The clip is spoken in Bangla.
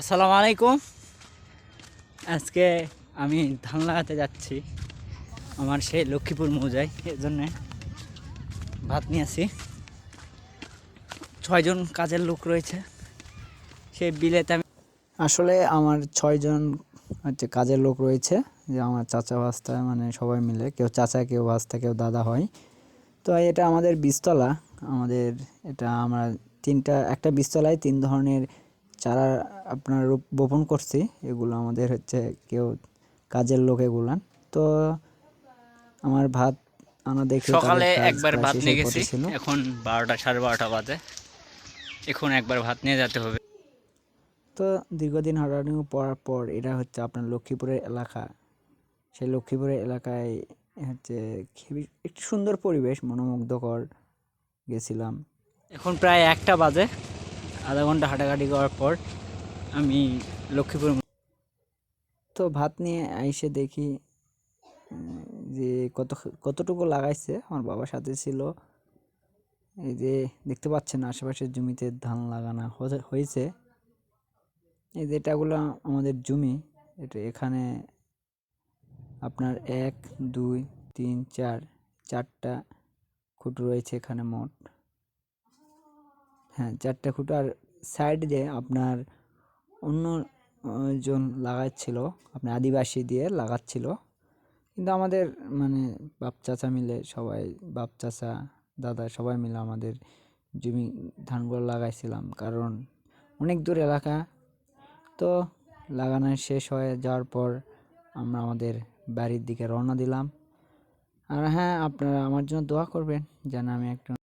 আসসালামু আলাইকুম। আজকে আমি ধান লাগাতে যাচ্ছি আমার সেই লক্ষ্মীপুর মৌজায় এর জন্যে ভাত নিয়ে আসি। ছয়জন কাজের লোক রয়েছে, সেই বিলেতে আমি আসলে আমার ছয়জন হচ্ছে কাজের লোক রয়েছে, যে আমার চাচা ভাস্তা মানে সবাই মিলে, কেউ চাচা, কেউ ভাস্তা, কেউ দাদা হয়। তো এটা আমাদের বীজতলা, আমাদের এটা আমরা তিনটা, একটা বীজতলায় তিন ধরনের চারা আপনার রোপ- বপন করছি এগুলো আমাদের হচ্ছে কেউ কাজের লোক এগুলান তো আমার ভাত আনা দেখে সকালে একবার ভাত নিয়ে গেছি। এখন বারোটা সাড়ে বারোটা বাজে। এখন একবার ভাত নিয়ে যেতে হবে। তো দীর্ঘদিন হাঁটাহাঁটি পড়ার পর এটা হচ্ছে আপনার লক্ষ্মীপুরের এলাকা। সেই লক্ষ্মীপুরের এলাকায় হচ্ছে খুবই একটি সুন্দর পরিবেশ মনোমুগ্ধকর গেছিলাম। এখন প্রায় একটা বাজে। আধা ঘণ্টা হাঁটাহাঁটি করার পর আমি লক্ষ্মীপুর তো ভাত নিয়ে আইসে দেখি যে কত, কতটুকু লাগাইছে, আমার বাবার সাথে ছিল। এই যে দেখতে পাচ্ছেন আশেপাশের জমিতে ধান লাগানো হয়েছে। এই যে এটাগুলো আমাদের জমি, এটা এখানে আপনার এক, দুই, তিন, চার, চারটা খুঁটো রয়েছে এখানে মোট। হ্যাঁ চারটা খুঁটো আর সাইড দিয়ে আপনার অন্য জন লাগাচ্ছিল, আপনার আদিবাসী দিয়ে লাগাচ্ছিল। কিন্তু আমাদের মানে বাপ চাচা মিলে সবাই, বাপ চাচা, দাদা সবাই মিলে আমাদের জমি ধানগুলো লাগাইছিলাম। কারণ অনেক দূর এলাকা। তো লাগানো শেষ হয়ে যাওয়ার পর আমরা আমাদের বাড়ির দিকে রওনা দিলাম। আর হ্যাঁ আপনারা আমার জন্য দোয়া করবেন যেন আমি একটু